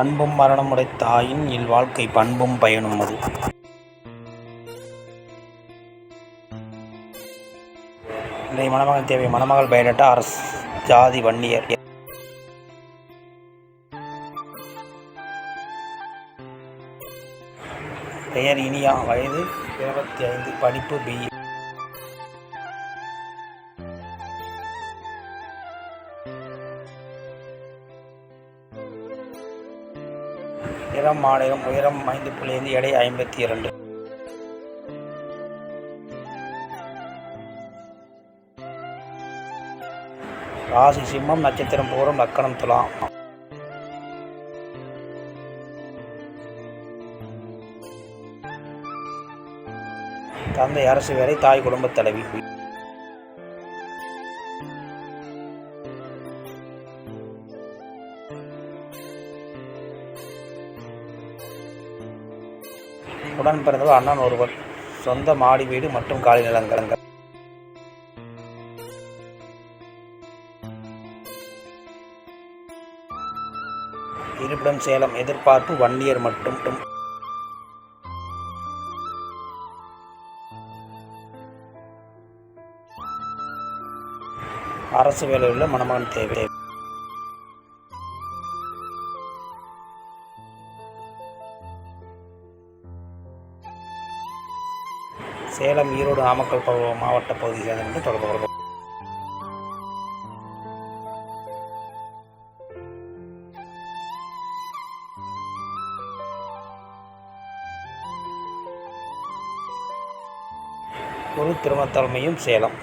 அன்பும் மரணமுடை தாயின் இல்வாழ்க்கை பண்பும் பயனும் அது. இன்றைய மணமகன் தேவை மணமகள் பயோடேட்டா அரசு ஜாதி வன்னியர். பெயர் இனியா வயது இருபத்தி ஐந்து படிப்பு பி நிறம் மாநிலம் உயரம் ஐந்து புள்ளி எடை ஐம்பத்தி இரண்டு. ராசி சிம்மம் நட்சத்திரம் பூரம் லக்கணம் துலாம். தந்தை அரசு வேலை தாய் குடும்பத் தலைவி. உடன் பிறந்தவர் அண்ணன் ஒருவர். சொந்த மாடி வீடு மற்றும் காலி நிலங்கள். இருப்பிடம் சேலம் எதிர்பார்ப்பு வன்னியர் மட்டும் அரசு வேலையுள்ள மணமகன் தேவை. சேலம் ஈரோடு நாமக்கல் மாவட்ட பகுதியை சேர்ந்த தொடர்பு கொள்ளும் குரு திருமத்தலைமையும் சேலம்.